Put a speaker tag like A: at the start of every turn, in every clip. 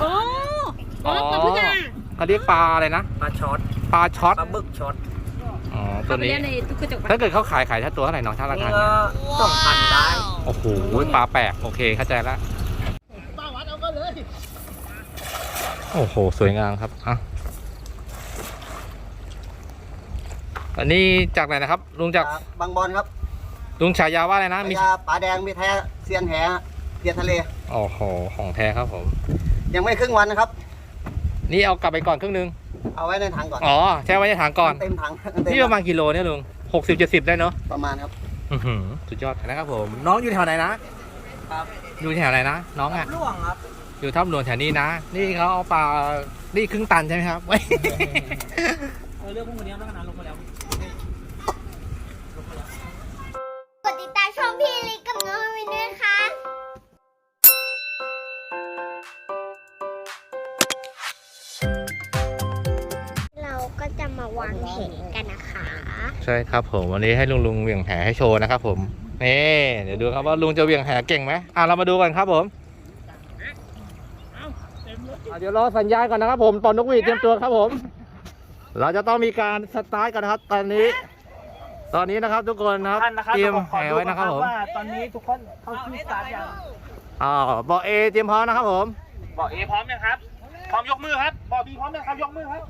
A: โอ้อ๋อปลาพึ่งอะ
B: เขาเรียกปลาอะไรนะ
C: ปลาช็อต
B: ปลาช็อต
C: ปลาบึกช็อต
B: อ๋อ ตั
A: เข้าวไป
B: นี้
A: เรียนในตุ๊กกระจกปะ
B: ถ้าเกิดเขาขายขายถ้าตัวเท่าไหร่น้องช่างรา
C: นี่
B: คา
C: ก็สองพันได้
B: โอ้โห ปลาแปลก โอเค เข้าใจละโอ้โห สวยงามครับ อะ อันนี้จากไหนนะครับ ลุงจาก
D: บางบอลครับ
B: ลุงฉายาว่าอะไรนะ
D: พ
B: มี
D: ญาปลาแดง มีแท้ เซียนแหเทียนทะเล
B: โอ้โห ของแท้ครับผม
D: ยังไม่ครึ่งวันนะครับ
B: นี่เอากลับไปก่อนครึ่งนึง
D: เอาไว้ในถังก่อน
B: อ๋อแช่ไว้ในถังก่อน
D: เต็มถังเต็ม
B: นี่ประมาณกิโลเนี่ยลุงหกสิบเจ็ดสิบได้เนาะ
D: ประมาณครับ
B: อื้อหือสุดยอดนะครับผม น้องอยู่แถวไหนนะ
C: ครับ
B: อยู่แถวไหนนะ น้องอะ
C: ล่วงครับ
B: อยู่ทับหลวงแถวนี้นะ นี่เขาเอาปลา นี่ครึ่งตันใช่ไหมครับ
C: เออเรื่องพวกนี้ตั้งนานลงมาแล้ว
E: กดติดตามช่องพี่ลิกกับน้องวินด้วยค่ะ ก็จะมาวางแผนกันนะคะ
B: ใช่ครับผมวันนี้ให้ลุงลุงเหวี่ยงแหให้โชว์นะครับผมนี่เดี๋ยวดูครับว่าลุงจะเหวี่ยงแหเก่งไหมอะเรามาดูกันครับผมอะเดี๋ยวรอสัญญาณก่อนนะครับผมปอนนกหวีดเตรียมตัวครับผม เราจะต้องมีการสตาร์ทกันนะครับ ตอนนี้ ตอนนี้นะครับทุกคนนะครับ
C: ท่านนะครับ
B: เตรียม
C: ขอ
B: แห
C: ดู
B: ไว้นะครับผม
C: ว่าตอนนี้ทุกคนเข้าที่สตาร์ทยัง
B: อ่าบอกเอเตรียมพร้อมนะครับผม
C: บอกเอพร้อมยังครับพร้อมยกมือครับบอกบีพร้อมยังครับยกมือครับ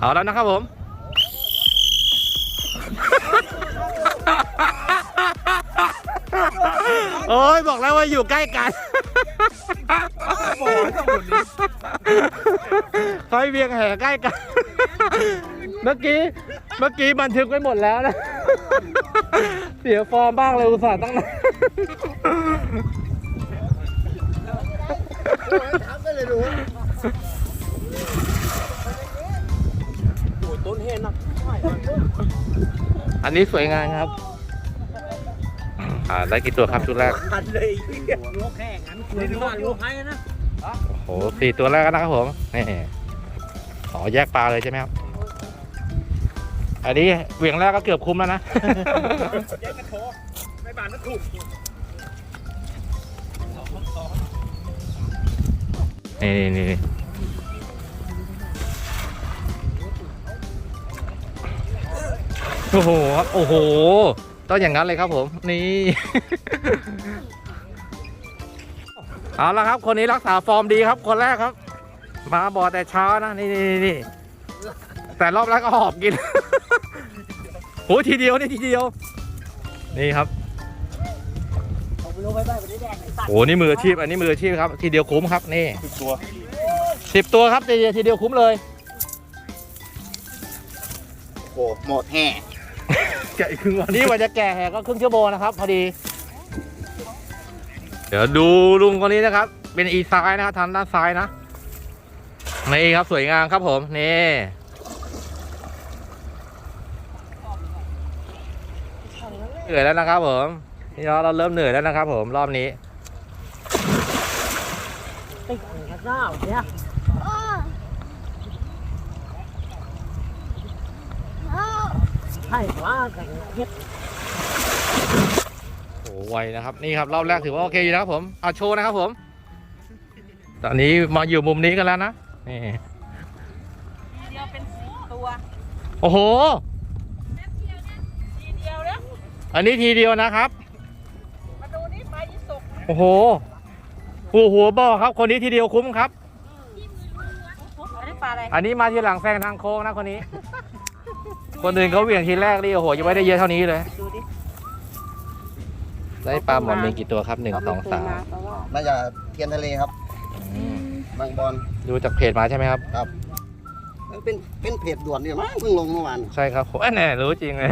B: เอาแล้วนะครับผม โอ้ยบอกแล้วว่าอยู่ใกล้กันคอยเวียงแห่ใกล้กัน เมื่อกี้ เมื่อกี้บันทึกไว้หมดแล้วนะ เสียฟอร์มบ้างเลยอุตส่าห์ตั้งนาน อันนี้สวยงามครับ อ่าได้กี่ตัวครับชุดแรก
C: พันเลยลูกแค่งั้นคุยว่าลูกให้นะ
B: โอ้โหสี่ตัวแรกนะครับผมนี่อ๋อแยกปลาเลยใช่ไหมครับ อันนี้เหวี่ยงแรกก็เกือบคุ้มแล้วนะ
C: แยกกระโถไม่บานก็ถูก
B: นี่นี่นี่ โอ้โหครับโอ้โห ต้องอย่างนั้นเลยครับผม นี่ เอาละครับ คนนี้รักษาฟอร์มดีครับคนแรกครับ มาบ่อแต่เช้านะนี่นี่นี่นี่แต่รอบแรกก็หอบกิน โหทีเดียวนี่ทีเดียว นี่ครับ
C: เอาไปลงไปไปไปได้แดงไอ้สัตว์
B: โอ้นี่มืออาชีพ อันนี้มืออาชีพครับ ทีเดียวคุ้มครับนี่
C: สิบตัว
B: สิบตัวครับทีเดียวทีเดียวคุ้มเลย
D: โอ้หมดแห่
B: แกะครึ่งวันนี่ว่าจะแก่แหก็ครึ่งชั่วโมงนะครับ พอดี เดี๋ยวดูลุงคนนี้นะครับ เป็นอีซ้ายนะครับทางด้านซ้ายนะนี่ครับสวยงามครับผมนี่เหนื่อยแล้วนะครับผมนี่เราเริ่มเหนื่อยแล้วนะครับผมรอบนี้
C: ติดกระเจ้าเนี่ย
E: โอ้โอ้
C: ใช่ว่าแต่เฮ็ด
B: โอ้ไวนะครับนี่ครับรอบแรกถือว่าโอเคอยู่นะครับผมเอาโชว์นะครับผม ตอนนี้มาอยู่มุมนี้กันแล้วนะนี่
A: เดียวเป็นสิบตัว
B: โอ้โห
A: ทีเดียวแล้ว
B: อันนี้ทีเดียวนะครับ
A: มาดูนี่ปลายี่สก
B: โอ้โหหัวหัวบ่อครับ คนนี้ทีเดียวคุ้มครับ
A: อันนี้ปลาอะไร
B: อันนี้มาทีหลังแซงทางโค้งนะคนนี้ คนอื่นเขาเหวี่ยงทีแรกนี่โอ้โหยังไม่ได้เยอะเท่านี้เลย
A: ดูดิ
B: ได้ปลาหมอนมีกี่ตัวครับหนึ่งสองสาม
D: น่าจะเทียนทะเลครับ
B: อืม
D: บางบอล
B: ดูจากเพจมาใช่ไหมครับ
D: มันเป็นเป็นเพจด่วนเนี่ยมั้งเพิ่งลงเมื่อวาน
B: ใช่ครับผมแน่รู้จริงเลย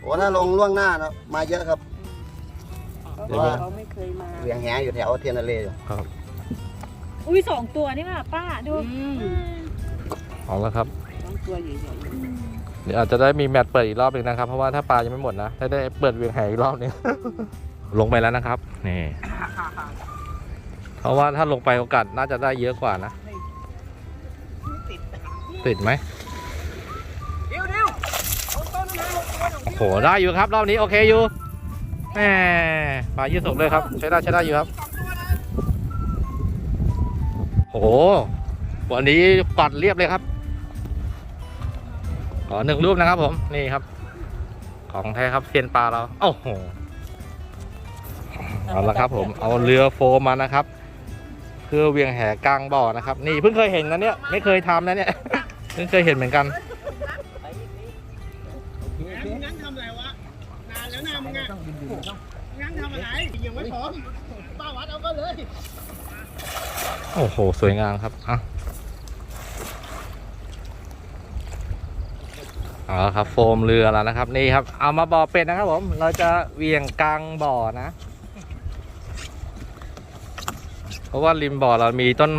D: โอ้ถ้าลงล่วงหน้านะมาเยอะครับ
B: เดี๋ยวนะ
A: เขาไม่เคยมา
D: เหวียงแหอยู่แถวเทียนทะเลอยู่
A: อุ้ยสองตัวนี่ว่ะป้าดู
B: เอาแล้วครับ
A: สองตัวใหญ่
B: เดี๋ยวอาจจะได้มีแมตช์เปิดอีกรอบหนึ่งนะครับ เพราะว่าถ้าปลายังไม่หมดนะถ้าได้เปิดเวียงแหอีกรอบหนึง ลงไปแล้วนะครับ นี่ เพราะว่าถ้าลงไปโอกาสน่าจะได้เยอะกว่านะ ติดไหมโอ้โห ได้อยู่ครับ รอบนี้โอเคอยู่แหมปลายืดสกเลยครับ ใช้ได้ใช้ได้อยู่ครับโหวันนี้ปัดเรียบเลยครับ อหนึ่งรูปนะครับผม นี่ครับ ของแท้ครับเซียนปลาเรา โอ้โห เอาละครับผม เอาเรือโฟมมานะครับ เพื่อเวียงแหกลางบ่อนะครับ นี่เพิ่งเคยเห็นนะเนี่ย ไม่เคยทำนะเนี่ย เพิ่งเคยเห็นเหมือนกัน
C: งั้นทำอะไรวะ นานแล้วนะมึงอะงั้นทำอะไรยังไม่พร้อมป้าวัดเอาก็เลย
B: โอ้โห สวยงามครับอะ เอาละครับ โฟมเรือแล้วนะครับ นี่ครับ เอามาบ่อเป็ดนะครับผม เราจะเวียงกลางบ่อนะ เพราะว่าริมบ่อเรามีต้น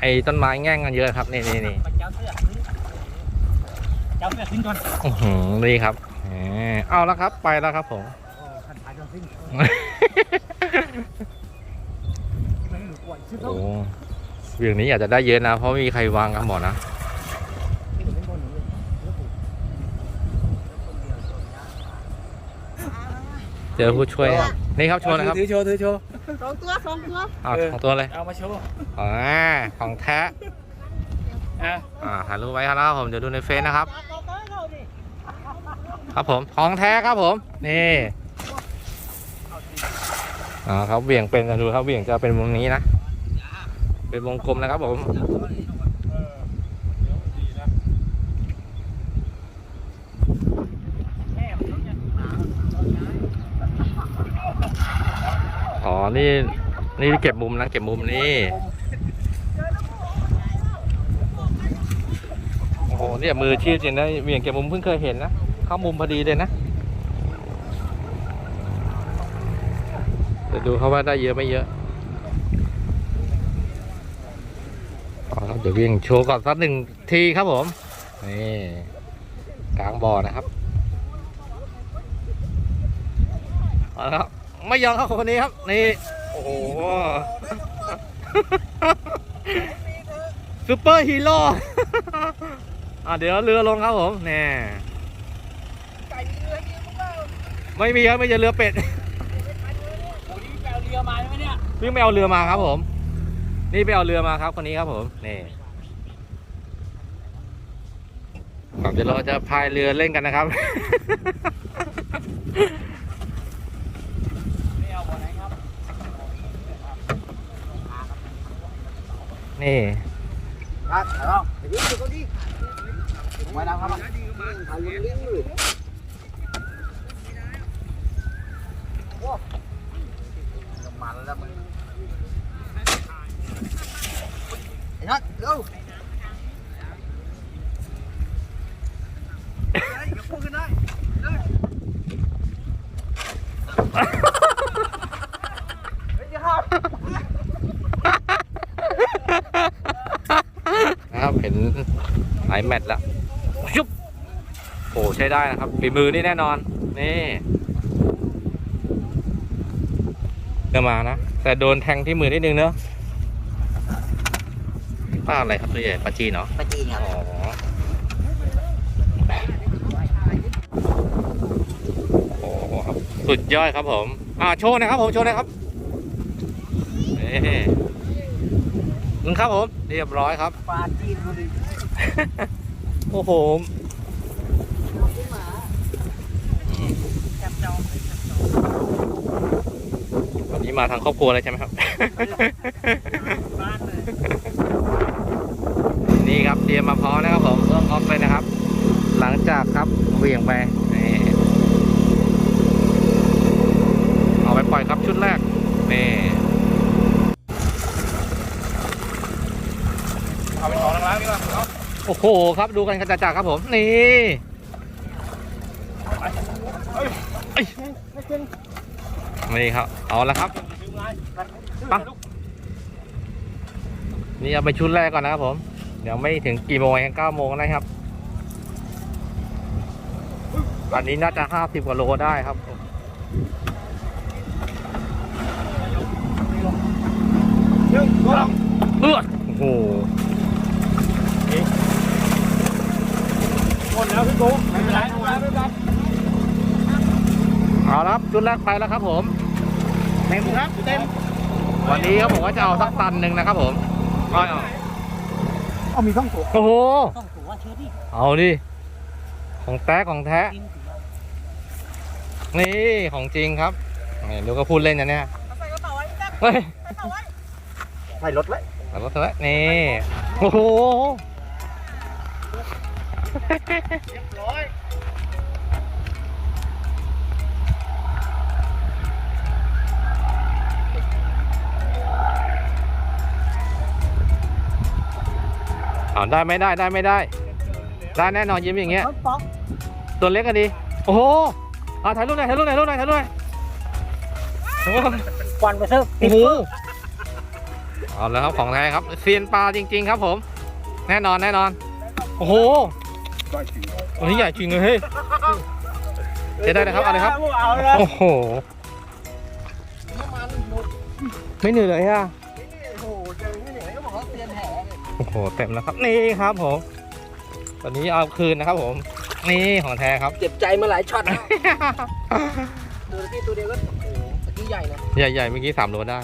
B: ไอ้ต้นไม้แง่งกันเยอะครับ นี่นี่นี่
C: เจ้าเสือเจ้าเสือขึ้นก่อน
B: อื้อหือนี่ครับแหมเอาแล้วครับ ไปแล้วครับผม
C: ขันถ่ายจนสิ้น
B: โอ้เวียงนี้อาจจะได้เยอะนะ เพราะม่มีใครวางครับหมอนะ เจอผู้ช่วยครับนี่ครับโชว์นะครับ
C: ถือโชว์ถือโชว์
A: สองตัวสองตัว
B: เอาของตัวเลย
C: เอามาโชว์
B: อ่าของแท้
C: อะ
B: อ่าถ่ายรูปไว้ครับผมเดี๋ยวดูในเฟซนะครับ ครับผมของแท้ครับผมนี่อ่าครับเหวี่ยงเป็นกันดูครับเหวี่ยงจะเป็นวงนี้นะ เป็นวงกลมนะครับผม นี่ นี่เก็บมุมนะ เก็บมุมนี่ โอ้โห เนี่ยมือชีพจริงนะเหวี่ยงเก็บมุมเพิ่งเคยเห็นนะ เข้ามุมพอดีเลยนะเดี๋ยวดูเขาว่าได้เยอะไม่เยอะเอาครับเดี๋ยวเหวิ่ยงโชว์ก่อนสักหนึ่งทีครับผม นี่กลางบ่อนะครับ เอาละครับ ไม่ยอมครับคนนี้ครับ นี่ โอ้โหซูเปอร์ฮีโร่อะเดี๋ยวเรือลงครับผมแน่ไม่มีครับไม่ใช่เรือเป็ด
C: วันนี้แปลเรือมาใช่ไหมเนี่ย
B: เพิ่งไปเอาเรือมาครับผม นี่ไปเอาเรือมาครับคนนี้ครับผมนี่ครับเดี๋ยวเราจะพายเรือเล่นกันนะครับ
C: ไม่เอาบ่อไหนครับ
B: นี่
D: ครับเอาไปยืนอยู่ก็ดีไว้แล้วครับเอาเลี้ยงเลยมาแล้วมึงไอ้นัทเร็ว
B: นะครับเห็นหลายแมตช์แล้วชุบโอ้ใช้ได้นะครับฝีมือนี่แน่นอน นี่เดินมานะ แต่โดนแทงที่มือนิดนึงเนอะป้าอะไรครับตัวใหญ่ปลาจีนเนาะ
D: ไปจีนครับ
B: อ๋อโอ้โหครับสุดยอดครับผม อ่าโชว์หนะครับผมโชว์หนะครับนี่นึงครับผมเรียบร้อยครับ
D: ปลาจีนดูดิ
B: โอ้โหวันนี้มาทางครอบครัวเลยใช่ไหมครับนี่ครับเตรียมมาพร้อมนะครับผมเริ่มออฟเลยนะครับ หลังจากครับเหวี่ยงไปนี่เอาไปปล่อยครับชุดแรกนี่
C: เอาไปถอนล้างๆดีกว่าเอา
B: โอ้โหครับดูกันกระจ่าครับผมนี่เอ้ยนี่ครับ เอาละครับ
C: ถึงไง
B: ไปนี่เอาไปชุดแรกก่อนนะครับผม เดี๋ยวไม่ถึงกี่โมงเองเก้าโมงนะครับ อันนี้น่าจะห้าสิบกว่าโลได้ครับ
C: หนึ่งสอง
B: เลือดโอ้โห
C: หมดแล้วพี่โก้ไม่เป็นไรไม่เป็นไรไม่เป็นไร
B: เอาละครับชุดแรกไปแล้วครับผม
C: เต็มครับเต็ม
B: วันนี้ครับผมก็จะเอาสักตันหนึ่งนะครับผมเอาเอา
D: เอามีท่องตัว
B: โอ้โห
C: ต้องตัวเชื่อดิ
B: เอาดิของแท้ของแท้
C: กิน
B: นี่ของจริงครับนี่ดูก็พูดเล่นนะเนี่ย
C: ใส่กระเป๋าไว้พี่แจ๊ค
B: เฮ้ย
D: ใส่รถไว้
B: แล้วก็เถอะนี่โอ้โห
C: ร้อย
B: เอาได้ไม่ได้ได้ไม่ได้ ได้แน่นอนยิ้มอย่างเงี้ย
C: ป๊อก
B: ตัวเล็กกันดี โอ้โหเอาถ่ายรูปหน่อยถ่ายรูปหน่อยถ่ายรูปหน่อยถ่ายรูปหน่อยโอ้โห
C: ควันไปเถอะ
B: โอ้โหเอาแล้วครับของแท้ครับเซียนปลาจริง ๆ ครับผม แน่นอนแน่นอน โอ้โห ตัวนี้ใหญ่จริงเลยเฮ้ยจะได้นะครับเอาเลยครับ
C: เอาเลย
B: โอ้โหไม่เหนื่อยเลยอะ
D: โอ้โหเจอไม่เหนื่อยก็บอกว่าเตียนแห
B: โอ้โหเต็มแล้วครับนี่ครับผมตอนนี้เอาคืนนะครับ ผม นี่ของแท้ครับ
D: เจ็บใจมาหลายช็อตตัวที่ตัวเดียวก็โอ้โหตะกี้ใหญ่นะ
B: ใหญ่ๆเมื่อกี้สามโลได้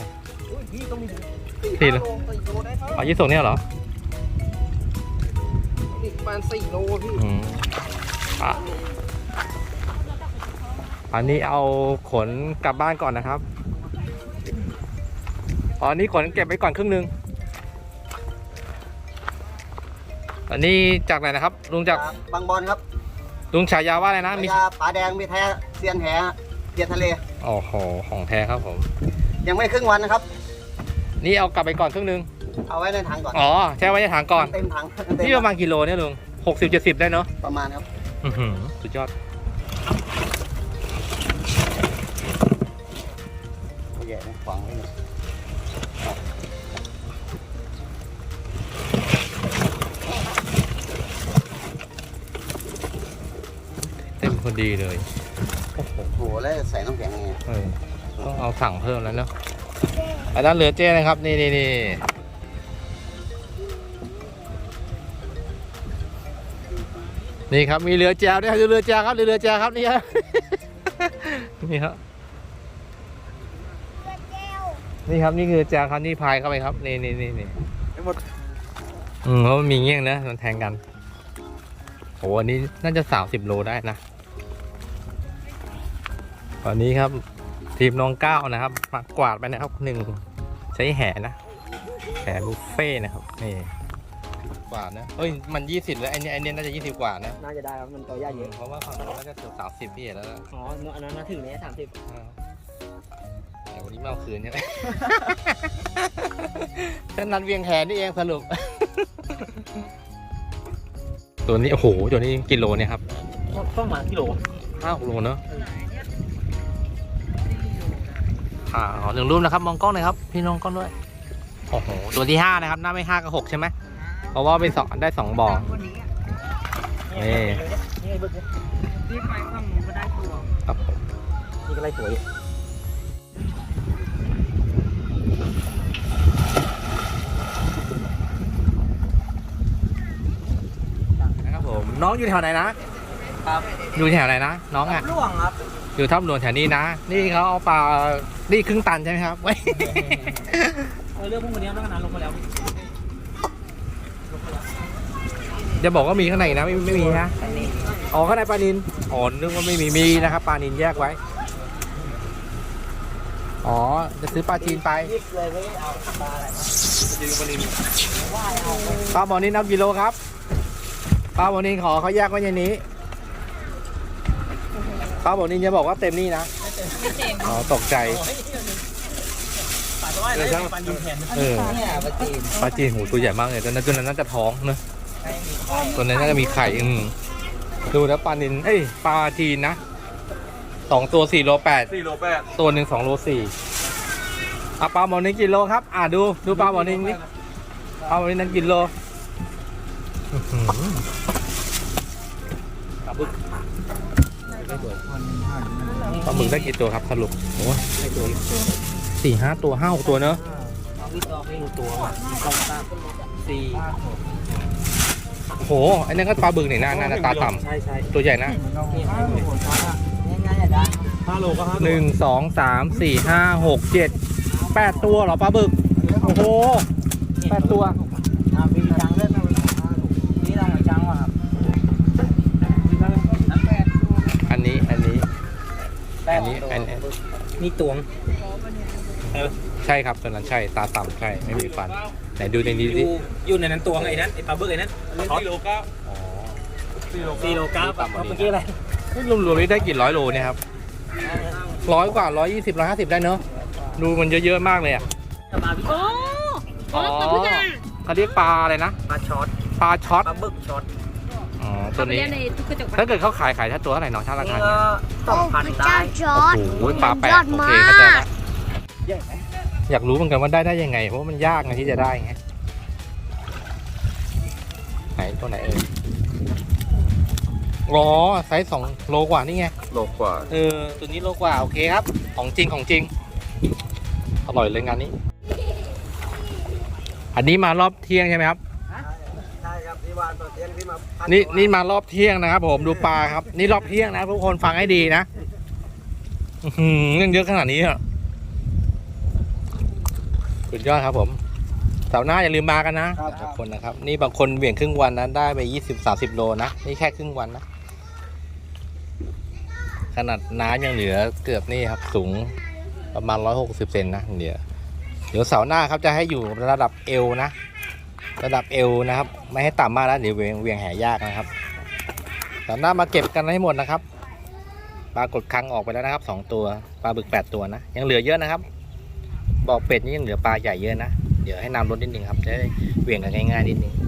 D: อุ้ยพี่ต้องมี
B: สี่
D: สี่
B: โล
D: โลสี่โลได้เท่า
B: เอายี่ส่งเนี่ยเหรอ
D: นี่ประ มาณสี่โลพี่
B: อืมอะอันนี้เอาขนกลับบ้านก่อนนะครับ อ๋ออันนี้ขนเก็บไว้ก่อนครึ่งหนึง อันนี้จากไหนนะครับ ลุงจาก
D: บางบอลครับ
B: ลุงฉายาว่าอะไรนะมี
D: ยาปลาแดงมีแท้เซียนแหเทียนทะเล
B: โอ้โหของแท้ครับผม
D: ยังไม่ครึ่งวันนะครับ
B: นี่เอากลับไปก่อนครึ่งหนึง
D: เอาไว้ในถังก่อน
B: อ๋อแช่ไว้ในถังก่อน
D: เต็มถังเต็ม
B: นี่ประมาณกิโลเนี่ยลุงหกสิบเจ็ดสิบได้เนาะ
D: ประมาณครับ
B: อื้อหือสุดยอด
D: เอาแย่นะฝังไว้หน่อย
B: เต็มพอดีเลย
D: โอ้โหแล้วใส่น้ำแข็งไง
B: เออต้องเอาสั่งเพิ่มแล้วเนาะอันนั้นเหลือเจ้นะครับ นี่นี่นี่ นี่ครับมีเรือแจวด้วยครับเรือแจวครับเรือแจวครับนี่ฮะนี่ครับนี่ครับนี่คือแจวครับนี่พายเข้าไปครับนี่นี่นี่นี่
D: ทั้งหมด
B: อืมเพราะมันมีเงี้ยงนะมันแทงกันโอ้อันนี้น่าจะสามสิบโลได้นะตอนนี้ครับทีมน้องก้าวนะครับมากวาดไปนะครับหนึ่งใช้แห่นะแห่บุฟเฟ่ต์นะครับนี่ กวาดนะเอ้ยมันยี่สิบแล้วไอ้นี่ไอ้นี่น่าจะยี่สิบกว่านะ
D: น่าจะได้ครับมันตัวใหญ่เยอะ
B: เพราะว่าฝั่งนู้นน่าจะเกือบสามสิบพี่เห็นแล้วนะ
D: อ๋ออันนั้นน่าถึงเนี้สามสิบ
B: อ่าแต่วันนี้ไม่เอาคืนใช่ไหม แค่นัดเวียงแหนี่เองสรุป ตัวนี้โอ้โหตัวนี้กิโลเนี่ยครับ
C: ต้องมากิโล
B: ห้าหกโลเนอะอ่าขอหนึ่งรูปนะครับ มองกล้องหน่อยครับ พี่น้องกล้องด้วย โอ้โห ตัวที่ห้านะครับ หน้าไม่ห้ากับหกใช่ไหม เพราะว่าเป็นสองได้สองบ่อนี่
C: นี่เบิก
A: รีบไปฝั่งนู้นก็ได้ตัว
B: ครับ
C: นี่ก็ไรสวย
B: นะครับผมน้องอยู่แถวไหนนะ
C: ครับ
B: อยู่แถวไหนนะน้องอะ
C: ล่วงครับ
B: อยู่ทับหลวงแถวนี้นะ นี่เขาเอาปลานี่ครึ่งตันใช่ไหมครับไว้
C: เรื่องพวกนี้ตั้งนานลงมาแล้ว
B: จะบอกว่ามีข้างในนะไม่ไม่มีฮะอ๋อข้างในปลานินอ๋อนึกว่าไม่มีมีนะครับปลานินแยกไว้ อ๋อจะซื้อปลาจีนไป
C: รีบเลยไม่เอาปลาอะไร
B: ปลาหมอนินเอากี่โลครับปลาหมอนินขอเขาแยกไว้ในนี้ปลาหมอนินจะบอกว่าเต็มนี่นะ
A: ไม่เต็ม
B: อ๋อตกใจ
C: ปลาตัวอะไรปลาดินแทน
B: เออ
C: เนี่ยปลาจีน
B: ปลาจีนหูตัวใหญ่มากเลยตัวนั้นตัวนั้นน่าจะท้องเนอะ ตัวนั้นน่าจะมีไข่อืมดูแล้วปลานินเอ้ยปลาจีนนะสองตัวสี่โลแปด
C: สี่โลแปด
B: ตัวหนึ่งสองโลสี่อะปลาหมอนินกี่โลครับ อะดูดูปลาหมอนินนี่ปลาหมอนินนั้นกี่โลอื้อหือปลาบึกปลาหมึกได้กี่ตัวครับสรุปโอ้ยสี่ห้าตัวห้าหกตัวเนอะ
C: เอาวิตอให้ตัวส ห
B: ไอ้นั่นก็ปลาบึกนี่นะหน้าตาต่
C: ใช่ใช่ำ
B: ตัวใหญ่นะยั
C: งไงอะดาห้าโลก็ห้า
B: หนึ่งสองสามสี่ห้าหกเจ็ดแปดตัวเหรอปลาบึก โอ้โหแปดตัว
C: อ่ามีจังเล่นนะนี่เราจังว่ะครับ
B: อันนี้อัน
C: นี้
B: อันนี้อันนี้
D: นี่ตวง
B: ใช่ครับตัวนั้นใช่ตาต่ำใช่ไม่มีฟัน ไหนดูในนี้
D: อ
B: ดิ
D: ยู่อยู่ในนั้นตวงไอ้นั้นไอ้ปลาบึกไอ้นั้นช็อต
B: อ๋อ
D: สี่โลเก้า
B: ต่ำกว่านี้
D: เมื่อกี้อะไร
B: นี่รวมๆนี่ได้กี่ร้อยโลเนี่ยครับร้อยกว่าร้อยยี่สิบร้อยห้าสิบได้เนอะดูมันเยอะๆมากเลยอะ
A: โอ้โอ้ปลาบึกอะ
B: เขาเรียกปลาอะไรนะ
D: ปลาช็อต
B: ปลาช็อต
D: ปลาบึกช็อต
B: อ๋อตั
A: เอา
B: ว
A: ไป
B: นี้
A: เลี้ยงในทุกกระจก
B: ถ้าเกิดเขาขายขายถ้าตัวเท่าไหร่น้องช่างราคา
D: นี่
B: เนี่ย
D: ก็สองพันได้
E: จอด
B: โอ้โหปลาแปลก
E: ยอด
B: โอ
E: มา
B: เคเข้าใจ
E: ก
B: ละ อยากรู้เหมือนกันว่าได้ได้ยังไง เพราะว่ามันยากไงที่จะได้ไงไหนตัวไหนเอ่ยอ๋อไซส์สองโลกว่านี่ไง
F: โลกว่า
B: เออ ตัวนี้โลกว่า โอเคครับ ของจริงของจริง อร่อยเลยงานนี้ อันนี้มารอบเที่ยงใช่ไหมครับ
D: ใช่ครับที่วานตัวเตียงที่มาพั
B: นี่นี่มารอบเที่ยงนะครับผมดูปลาครับ นี่รอบเที่ยงนะทุกคนฟังให้ดีนะ อื้อหือเงินเยอะขนาดนี้อะ สุดยอดครับผมเสาร์หน้าอย่าลืมมากันนะทุกคนนะครับ นี่บางคนเหวี่ยงครึ่งวันนะได้ไปยี่สิบสามสิบโลนะนี่แค่ครึ่งวันนะขนาดน้ำยังเหลือเกือบนี่ครับ สูงประมาณร้อยหกสิบเซนนะเดี๋ยวเดี๋ยวเสาร์หน้าครับจะให้อยู่ระดับเอวนะ ระดับเอวนะครับ ไม่ให้ต่ำมากแล้วเดี๋ยวเวียงเวียงแหยากนะครับตอนหน้ามาเก็บกันให้หมดนะครับปลากดคังออกไปแล้วนะครับสองตัวปลาบึกแปดตัวนะยังเหลือเยอะนะครับ บ่อเป็ดนี่ยังเหลือปลาใหญ่เยอะนะ เดี๋ยวให้น้ำลดนิดนึงครับ จะได้เวียงกันง่ายๆนิดนึง「